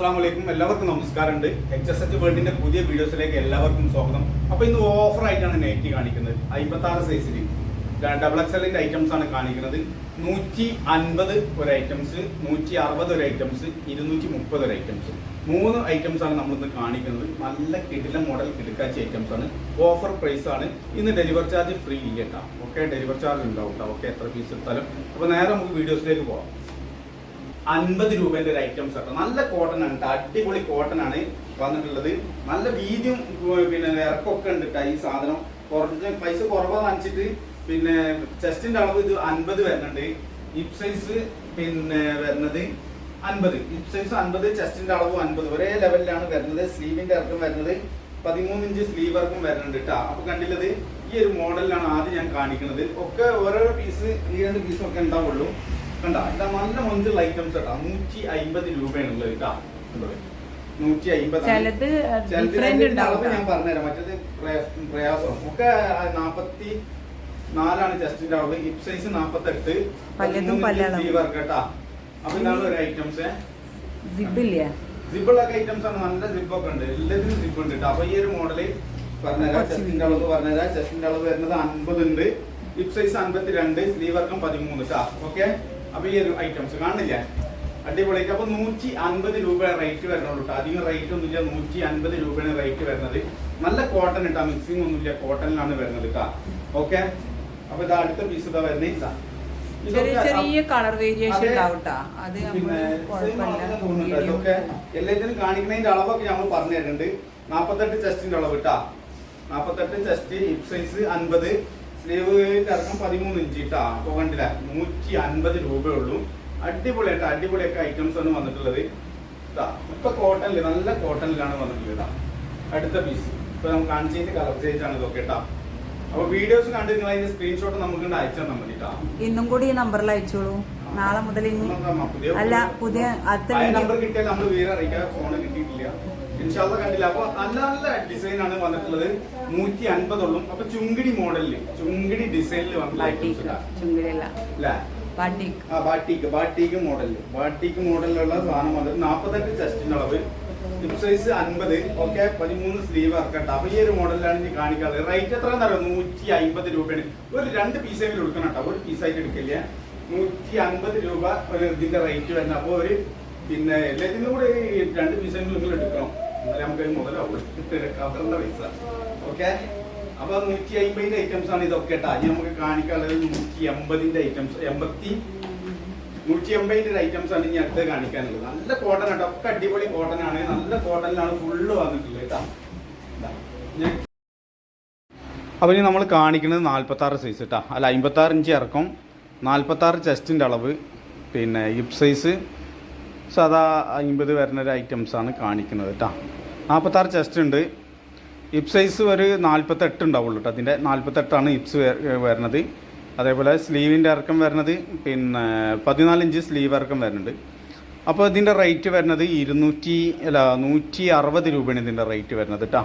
അസ്സാം വലൈക്കും എല്ലാവർക്കും നമസ്കാരമുണ്ട്. എച്ച് എസ് എച്ച് വേൾഡിന്റെ പുതിയ വീഡിയോസിലേക്ക് എല്ലാവർക്കും സ്വാഗതം. അപ്പൊ ഇന്ന് ഓഫർ ആയിട്ടാണ് നൈറ്റി കാണിക്കുന്നത്. അമ്പത്തി ആറ് സൈസിൽ ഡബിൾ എക്സലിന്റെ ഐറ്റംസ് ആണ് കാണിക്കുന്നത്. നൂറ്റി അൻപത് ഒരു ഐറ്റംസ് നൂറ്റി അറുപത് ഒരു ഐറ്റംസ് ഇരുന്നൂറ്റി മുപ്പത് ഒരു ഐറ്റംസ് മൂന്ന് ഐറ്റംസ് ആണ് നമ്മളിന്ന് കാണിക്കുന്നത്. നല്ല കിടില മോഡൽ കിടക്കാച്ച ഐറ്റംസ് ആണ്. ഓഫർ പ്രൈസ് ആണ്. ഇന്ന് ഡെലിവർ ചാർജ് ഫ്രീ ഇല്ല കേട്ടോ. ഓക്കെ ഡെലിവർ ചാർജ് ഉണ്ടാവും കേട്ടോ. ഓക്കെ എത്ര പീസ് എടുത്താലും. അപ്പൊ നേരെ നമുക്ക് വീഡിയോസിലേക്ക് പോവാം. അൻപത് രൂപന്റെ ഒരു ഐറ്റംസ് ആണ് നല്ല കോട്ടൺ ആണ്. അടിപൊളി കോട്ടൺ ആണ് വന്നിട്ടുള്ളത്. നല്ല വീതിയും പിന്നെ ഇറക്കൊക്കെ ഉണ്ട് ഈ സാധനം. കുറച്ച് പൈസ കുറവാന്ന് വെച്ചിട്ട് പിന്നെ ചെസ്റ്റിന്റെ അളവ് ഇത് അൻപത് വരുന്നുണ്ട്. ഹിപ് സൈസ് പിന്നെ വരുന്നത് അൻപത്. ഹിപ് സൈസ് അൻപത് ചെസ്റ്റിന്റെ അളവ് അൻപത്. ഒരേ ലെവലിലാണ് വരുന്നത്. സ്ലീവിന്റെ ഇറക്കം വരുന്നത് പതിമൂന്ന് ഇഞ്ച് സ്ലീവ് ഇറക്കം വരുന്നുണ്ട് കേട്ടോ അപ്പൊ കണ്ടില്ലത് ഈ ഒരു മോഡലിലാണ് ആദ്യം ഞാൻ കാണിക്കുന്നത് ഒക്കെ ഓരോ പീസ് ഈ രണ്ട് പീസും ഒക്കെ ഉണ്ടാവുള്ളൂ. കണ്ട ഇതാ നല്ല മൊഞ്ചുള്ള ഐറ്റംസ് കേട്ടോ നൂറ്റി അമ്പത് രൂപയാണുള്ളത് കേട്ടോ. നൂറ്റി അമ്പത് ചിലത് ഞാൻ പറഞ്ഞുതരാം. മറ്റേത് പ്രയാ- പ്രയാസം. ഒക്കെ നാപ്പത്തി നാലാണ് ചെസ്റ്റിന്റെ അളവ്. ഹിപ് സൈസ് വർക്ക് കേട്ടാ. അപ്പൊ ഇതാണ് ഒരു ഐറ്റംസ് സിബിളൊക്കെ ഐറ്റംസ് ആണ്. നല്ല സിബ് ഒക്കെ ഉണ്ട്. എല്ലാത്തിനും സിബ് ഉണ്ട് കേട്ടോ. അപ്പൊ ഈ ഒരു മോഡൽ പറഞ്ഞുതരാം. ചെസ്റ്റിന്റെ അളവ് പറഞ്ഞുതരാം. ചെസ്റ്റിന്റെ അളവ് വരുന്നത് അൻപത് ഉണ്ട് ഹിപ് സൈസ് അൻപത്തിരണ്ട്. വർക്കം പതിമൂന്ന് കേട്ടാ. ഓക്കെ? അപ്പൊ ഈ ഒരു ഐറ്റംസ് കാണുന്നില്ല അടിപൊളി അപ്പൊ നൂറ്റി അൻപത് രൂപ റേറ്റ് വരണോട്ടോ കേട്ടോ അധികം റേറ്റ് ഒന്നുമില്ല നൂറ്റി അൻപത് രൂപയാണ് റേറ്റ് വരുന്നത്. നല്ല കോട്ടൺ ഇട്ടാ മിക്സിംഗ് ഒന്നുമില്ല കോട്ടണിലാണ് വരുന്നത് കേട്ടോ ഓക്കെ അപ്പൊ ഇതാ അടുത്ത പീസ് ഇതാ വരുന്നത് ഇതാ. ചെറിയ കളർ വേരിയേഷൻ ഇതൊക്കെ എല്ലാത്തിനും കാണിക്കുന്നതിന്റെ അളവൊക്കെ നമ്മൾ പറഞ്ഞു തരുന്നുണ്ട്. നാപ്പത്തെട്ട് ചെസ്റ്റിന്റെ അളവ് ഇട്ടാ നാപ്പത്തെട്ട് ചെസ്റ്റ് ഹിപ് സൈസ് അൻപത് സ്ലീവ് ഇറക്കം പതിമൂന്ന് ഇഞ്ച് ഇട്ടാ അപ്പൊ കണ്ടില്ല നൂറ്റി അൻപത് രൂപയുള്ളൂ. അടിപൊളിയായിട്ട് അടിപൊളിയൊക്കെ ഐറ്റംസ് ആണ് വന്നിട്ടുള്ളത്. ഇതാ ഇപ്പൊ കോട്ടണിൽ നല്ല കോട്ടണിലാണ് വന്നിട്ടുള്ളത് ഇതാ അടുത്ത പീസ് ഇപ്പൊ നമുക്ക് കാണിച്ചതിന്റെ കളർ ചേഞ്ച് ആണ് ഇതൊക്കെ കേട്ടാ അപ്പൊ വീഡിയോസ് കണ്ട് നിങ്ങൾ അതിന്റെ സ്ക്രീൻഷോട്ട് നമുക്ക് അയച്ചു തന്നാൽ മതി ഇന്നും കൂടി ഈ നമ്പറിൽ അയച്ചോളൂ. നാളെ മുതൽ ഇനി അല്ല പുതിയ അടുത്ത നമ്പർ കിട്ടിയാൽ നമ്മൾ വേറെ അറിയിക്കാം ഫോൺ കിട്ടിയിട്ടില്ല. ഇൻഷാല്ല കണ്ടില്ല. അപ്പൊ നല്ല നല്ല ഡിസൈൻ ആണ് വന്നിട്ടുള്ളത്. നൂറ്റി അൻപതോളം അപ്പൊ ചുങ്കിടി മോഡലിൽ ചുങ്കിടി ഡിസൈനിൽ ബാട്ടിക് ബാട്ടിക് മോഡലിൽ ബാട്ടിക് മോഡലിലുള്ള സാധനം വന്നത് നാപ്പത്തെട്ട് ചെസ്റ്റിന്റെ അളവ്. ഹിപ് സൈസ് അൻപത്. ഓക്കെ പതിമൂന്ന് സ്ലീവ് ഇറക്കട്ടെ അപ്പൊ ഈ ഒരു മോഡലിലാണ് ഇനി കാണിക്കാറ് റേറ്റ് എത്ര എന്നറിയാം നൂറ്റി അമ്പത് രൂപയാണ്. ഒരു രണ്ട് പീസെങ്കിലും എടുക്കണം കേട്ടോ. ഒരു പീസായിട്ട് എടുക്കില്ല. നൂറ്റി അൻപത് രൂപ ഒരു ഇതിന്റെ റേറ്റ് വരുന്നത്. അപ്പൊ ഒരു പിന്നെ എല്ലാത്തിനും കൂടെ രണ്ട് പീസെങ്കിലും നിങ്ങൾ എടുക്കണം. എന്നാലേ നമുക്ക് അത് മുതലാവുള്ളൂ കവറിന്റെ പൈസ. ഓക്കെ? അപ്പൊ നൂറ്റി അമ്പതിന്റെ ഐറ്റംസ് ആണ് ഇതൊക്കെ കേട്ടോ. ഇനി നമുക്ക് കാണിക്കാനുള്ളത് നൂറ്റി എൺപതിന്റെ ഐറ്റംസ് എൺപത്തി നൂറ്റി എൺപതിന്റെ ഐറ്റംസ് ആണ് ഇനി അടുത്ത് കാണിക്കാനുള്ളത്. നല്ല കോട്ടൺ കേട്ടോ. ഒക്കെ അടിപൊളി കോട്ടൺ ആണ്. നല്ല കോട്ടണിലാണ് ഫുള്ള് വന്നിട്ടുള്ളത് കേട്ടോ. അപ്പൊ ഇനി നമ്മൾ കാണിക്കുന്നത് നാല്പത്തി ആറ് സൈസ് കേട്ടോ അല്ല അമ്പത്തി ആറ് ഇഞ്ച് ഇറക്കും നാൽപ്പത്തി ആറ് ചെസ്റ്റിന്റെ അളവ് പിന്നെ ഹിപ് സൈസ് സാധാ അമ്പത് വരുന്ന ഒരു ഐറ്റംസ് ആണ് കാണിക്കുന്നത് കേട്ടോ നാൽപ്പത്താറ് ചെസ്റ്റ് ഉണ്ട്. ഹിപ് സൈസ് ഒരു നാൽപ്പത്തെട്ട് ഉണ്ടാവുള്ളൂ കേട്ടോ അതിന്റെ നാൽപ്പത്തെട്ടാണ് ഹിപ്സ് വരുന്നത്. അതേപോലെ സ്ലീവിന്റെ ഇറക്കം വരുന്നത് പിന്നെ പതിനാല് ഇഞ്ച് സ്ലീവ് ഇറക്കം വരുന്നുണ്ട്. അപ്പോൾ ഇതിന്റെ റേറ്റ് വരുന്നത് ഇരുന്നൂറ്റി അല്ല നൂറ്റി അറുപത് രൂപയാണ് ഇതിന്റെ റേറ്റ് വരുന്നത് കേട്ടോ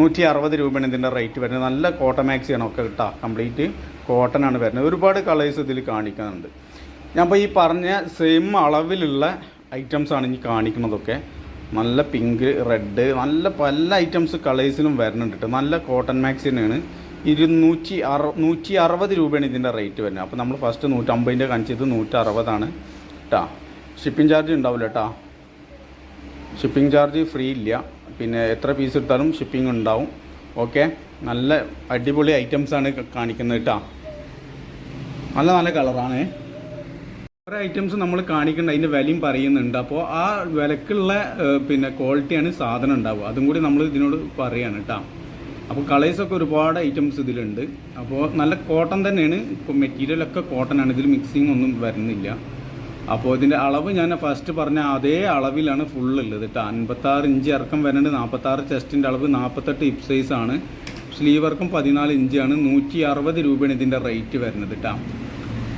നൂറ്റി അറുപത് രൂപയാണ് ഇതിന്റെ റേറ്റ് വരുന്നത്. നല്ല കോട്ടൺ മാക്സിയാണ് ഒക്കെ കേട്ടോ കംപ്ലീറ്റ് കോട്ടൺ ആണ് വരുന്നത്. ഒരുപാട് കളേഴ്സ് ഇതിൽ കാണിക്കുന്നുണ്ട്. ഞാൻ ഇപ്പോൾ ഈ പറഞ്ഞ സെയിം അളവിലുള്ള ആണ് ഇനി കാണിക്കുന്നതൊക്കെ. നല്ല പിങ്ക് റെഡ് നല്ല പല ഐറ്റംസ് കളേഴ്സിലും വരുന്നുണ്ട് കേട്ടോ നല്ല കോട്ടൺ മാക്സിനാണ് ഇരുന്നൂറ്റി അറു നൂറ്റി അറുപത് രൂപയാണ് ഇതിന്റെ റേറ്റ് വരുന്നത്. അപ്പോൾ നമ്മൾ ഫസ്റ്റ് നൂറ്റമ്പതിന്റെ കാണിച്ചത് നൂറ്ററുപതാണ് കേട്ടോ ഷിപ്പിംഗ് ചാർജ് ഉണ്ടാവില്ല കേട്ടോ ഷിപ്പിംഗ് ചാർജ് ഫ്രീ ഇല്ല. പിന്നെ എത്ര പീസ് എടുത്താലും ഷിപ്പിംഗ് ഉണ്ടാവും. ഓക്കെ നല്ല അടിപൊളി ഐറ്റംസാണ് കാണിക്കുന്നത് കേട്ടോ നല്ല നല്ല കളറാണ് ഓരോ ഐറ്റംസ് നമ്മൾ കാണിക്കേണ്ട അതിന്റെ വിലയും പറയുന്നുണ്ട്. അപ്പോൾ ആ വിലക്കുള്ള പിന്നെ ക്വാളിറ്റിയാണ് സാധനം ഉണ്ടാവുക. അതും കൂടി നമ്മൾ ഇതിനോട് പറയാണ് കേട്ടോ അപ്പോൾ കളേഴ്സൊക്കെ ഒരുപാട് ഐറ്റംസ് ഇതിലുണ്ട്. അപ്പോൾ നല്ല കോട്ടൺ തന്നെയാണ്. ഇപ്പോൾ മെറ്റീരിയലൊക്കെ കോട്ടൺ ആണ്. ഇതിൽ മിക്സിങ് ഒന്നും വരുന്നില്ല. അപ്പോൾ ഇതിന്റെ അളവ് ഞാൻ ഫസ്റ്റ് പറഞ്ഞ അതേ അളവിലാണ് ഫുൾ ഉള്ളത് കേട്ടോ അൻപത്താറ് ഇഞ്ച് ഇറക്കം വരുന്നുണ്ട് നാൽപ്പത്താറ് ചെസ്റ്റിന്റെ അളവ് നാൽപ്പത്തെട്ട് ഹിപ് സൈസ് ആണ്. സ്ലീവ് വർക്കും പതിനാല് ഇഞ്ചാണ് നൂറ്റി അറുപത് രൂപയാണ് ഇതിന്റെ റേറ്റ് വരുന്നത് കേട്ടോ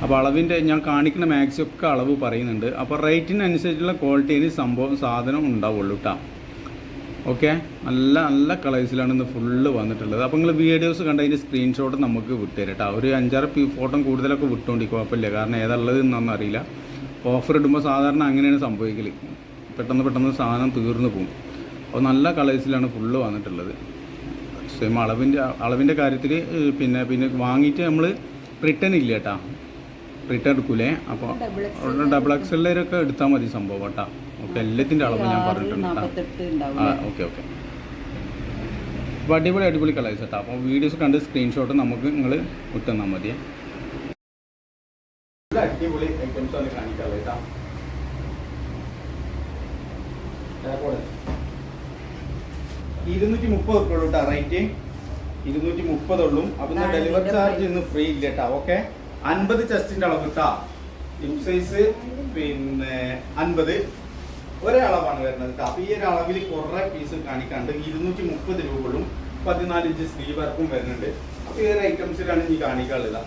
അപ്പോൾ അളവിന്റെ ഞാൻ കാണിക്കുന്ന മാക്സി ഒക്കെ അളവ് പറയുന്നുണ്ട്. അപ്പോൾ റേറ്റിനനുസരിച്ചുള്ള ക്വാളിറ്റിയിൽ സംഭവം സാധനം ഉണ്ടാവുള്ളൂ കേട്ടോ ഓക്കെ നല്ല നല്ല കളേഴ്സിലാണ് ഇന്ന് ഫുള്ള് വന്നിട്ടുള്ളത്. അപ്പോൾ നിങ്ങൾ വീഡിയോസ് കണ്ട് അതിന്റെ സ്ക്രീൻഷോട്ട് നമുക്ക് വിട്ടുതരാം കേട്ടോ ഒരു അഞ്ചാറ് പി ഫോട്ടോ കൂടുതലൊക്കെ വിട്ടുകൊണ്ട് കുഴപ്പമില്ല. കാരണം ഏതുള്ളത് എന്നൊന്നും അറിയില്ല. ഓഫർ ഇടുമ്പോൾ സാധാരണ അങ്ങനെയാണ് സംഭവിക്കൽ പെട്ടെന്ന് പെട്ടെന്ന് സാധനം തീർന്നു പോകും. അപ്പോൾ നല്ല കളേഴ്സിലാണ് ഫുള്ള് വന്നിട്ടുള്ളത്. സെയിം അളവിന്റെ അളവിന്റെ കാര്യത്തിൽ പിന്നെ പിന്നെ വാങ്ങിയിട്ട് നമ്മൾ റിട്ടേൺ ഇല്ല കേട്ടാ റിട്ടേൺ എടുക്കൂലേ? അപ്പോൾ ഡബിൾ എക്സലിലൊക്കെ എടുത്താൽ മതി സംഭവം കേട്ടാ. ഓക്കെ എല്ലാത്തിന്റെ അളവ് ഞാൻ പറഞ്ഞിട്ടുണ്ട് ആ ഓക്കെ ഓക്കെ. അപ്പോൾ അടിപൊളി അടിപൊളി കളേഴ്സ് കേട്ടോ അപ്പോൾ വീഡിയോസ് കണ്ട് സ്ക്രീൻഷോട്ട് നമുക്ക് നിങ്ങൾ വിട്ടുതന്നാൽ മതിയേ. അടിപൊളി ഐറ്റംസ് ആണ് കാണിക്കാറ് കേട്ടോ. ഇരുന്നൂറ്റി മുപ്പത് ഉള്ളൂ കേട്ടോ റേറ്റ് ഇരുന്നൂറ്റി മുപ്പതുള്ളൂ അപ്പൊ ഡെലിവറി ചാർജ്. ഇന്ന് ഫ്രീ ഇല്ല കേട്ടോ. ഓക്കെ അൻപത് ചെസ്റ്റിന്റെ അളവ് കിട്ടാ ഹിപ് സൈസ് പിന്നെ അൻപത്. ഒരേ അളവാണ് വരുന്നത് കേട്ടോ അപ്പൊ ഈ ഒരു അളവിൽ കുറെ പീസ് കാണിക്കാണ്ട് ഇരുന്നൂറ്റി മുപ്പത് രൂപകളും പതിനാല് ഇഞ്ച് സ്ലീവ് വർക്കും വരുന്നുണ്ട്. അപ്പൊ ഈ ഒരു ഐറ്റംസിലാണ് ഇനി കാണിക്കാനുള്ളത്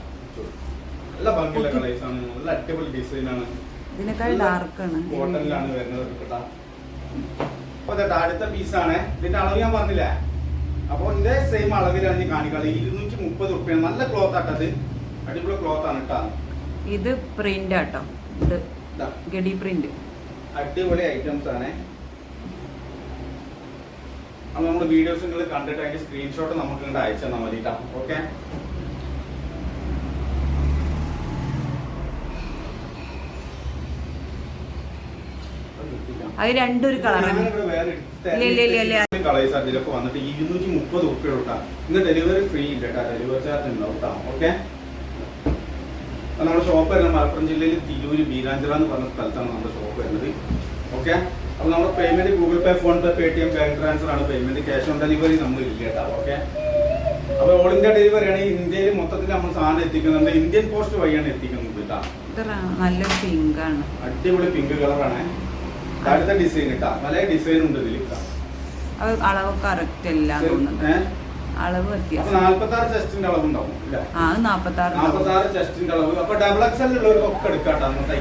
നല്ല ഭംഗിയുള്ള കളേഴ്സ് ആണ്. നല്ല അടിപൊളി ഡിസൈൻ ആണ്. കോട്ടണിലാണ് വരുന്നത് കേട്ടാ അപ്പൊ അടുത്ത അടുത്ത ആണ്. ഇതിന്റെ അളവ് ഞാൻ പറഞ്ഞില്ലേ? അപ്പൊ ഇതേ സെയിം അളവിലാണ് ഞാൻ കാണിക്കാറ് ഇരുന്നൂറ്റി മുപ്പത് റുപ്യാണ് നല്ല ക്ലോത്ത് ആട്ടത്. അടിപൊളി ക്ലോത്ത് ആണ് കേട്ടോ ഇത് പ്രിന്റ് ആട്ടോ ഇത് ഗഡി പ്രിന്റ് അടിപൊളി ഐറ്റംസ് ആണ്. അപ്പൊ നമ്മുടെ വീഡിയോസ് നിങ്ങൾ കണ്ടിട്ട് അതിന്റെ സ്ക്രീൻഷോട്ട് നമുക്ക് ഇങ്ങോട്ട് അയച്ചു തന്നാൽ മതി കേട്ടോ ഓക്കെ അത് രണ്ടൊരു കളറാണ്. കളേഴ്സ് അതിലൊക്കെ വന്നിട്ട് ഇരുന്നൂറ്റി മുപ്പത് ഉറുപ്പ്യ കേട്ടാ ഇന്ന് ഡെലിവറി ഫ്രീ ഇല്ല ഡെലിവറി ചാർജ് ഉണ്ടാവും ഓക്കെ ഷോപ്പ് വരുന്നത് മലപ്പുറം ജില്ലയിൽ തിരൂര് ബീരാഞ്ചിറ എന്ന് പറഞ്ഞ സ്ഥലത്താണ് നമ്മുടെ ഷോപ്പ് വരുന്നത്. ഓക്കെ അപ്പോൾ നമ്മുടെ payment Google Pay PhonePe Paytm bank transfer ആണ് പേയ്മെന്റ് ക്യാഷ് ഓൺ ഡെലിവറി നമ്മൾ ഇല്ല കേട്ടോ ഓക്കെ അപ്പൊ ഓൾ ഇന്ത്യ ഡെലിവറി ആണ്. ഇന്ത്യയിൽ മൊത്തത്തിൽ നമ്മൾ സാധനം എത്തിക്കുന്നുണ്ട് ഇന്ത്യൻ പോസ്റ്റ് വഴിയാണ് എത്തിക്കുന്നത് കേട്ടോ. നല്ല പിങ്ക് ആണ്. അടിപൊളി പിങ്ക് കളറാണ് അടുത്ത ഡിസൈൻ ഇട്ടാ നല്ല ഡിസൈൻ ഉണ്ട് ഇതിൽ അളവ് കറക്റ്റ് അല്ല തോന്നുന്നുണ്ട് ഏഹ് അളവ് വ്യത്യാസം ആ അത് നാപ്പത്തി ആറ് നാൽപ്പത്തി ആറ് ചെസ്റ്റിന്റെ അളവ്. അപ്പൊ ഡബിൾ എക്സൽ ഉള്ളവർക്കൊക്കെ എടുക്കാട്ടോ അന്നത്തെ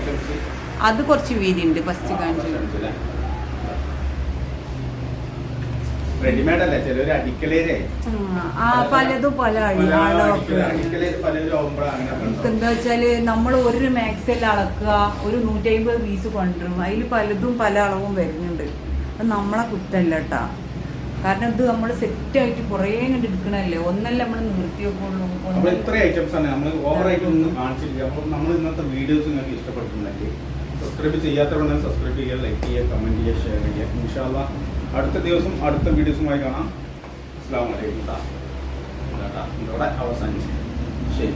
അത് കുറച്ച് വീതി ഉണ്ട് ഫസ്റ്റ് കാണിച്ചു റെഡിമെയ്ഡ് അല്ലേ? അടിക്കലേരെ. പലതും പല. എന്താ വെച്ചാൽ നമ്മൾ ഒരു മാക്സിൽ അളക്കുക ഒരു നൂറ്റി അമ്പത് പീസ് കൊണ്ടുവരും. അതിൽ പലതും പല അളവും വരുന്നുണ്ട്. നമ്മളെ കുറ്റല്ല കേട്ടാ. കാരണം ഇത് നമ്മൾ സെറ്റ് ആയിട്ട് കുറേ കണ്ട് എടുക്കണല്ലേ? ഒന്നല്ല നമ്മൾ നിർത്തി വെക്കുള്ളൂ. ഇത്ര ഐറ്റംസ് ആണ്. നമ്മൾ ഒന്നും കാണിച്ചില്ല അപ്പോൾ നമ്മൾ ഇന്നത്തെ വീഡിയോസ് നിങ്ങൾക്ക് ഇഷ്ടപ്പെട്ടിട്ടുണ്ടെങ്കിൽ സബ്സ്ക്രൈബ് ചെയ്യാത്തവരുണ്ടെങ്കിൽ സബ്സ്ക്രൈബ് ചെയ്യുക ലൈക്ക് ചെയ്യുക കമന്റ് ചെയ്യുക ഷെയർ ചെയ്യുക. ഇൻഷാല്ല അടുത്ത ദിവസം അടുത്ത വീഡിയോസുമായി കാണാം. അസ്സാം വലൈക്കും ഇതോടെ അവസാനിച്ചു. ശരി.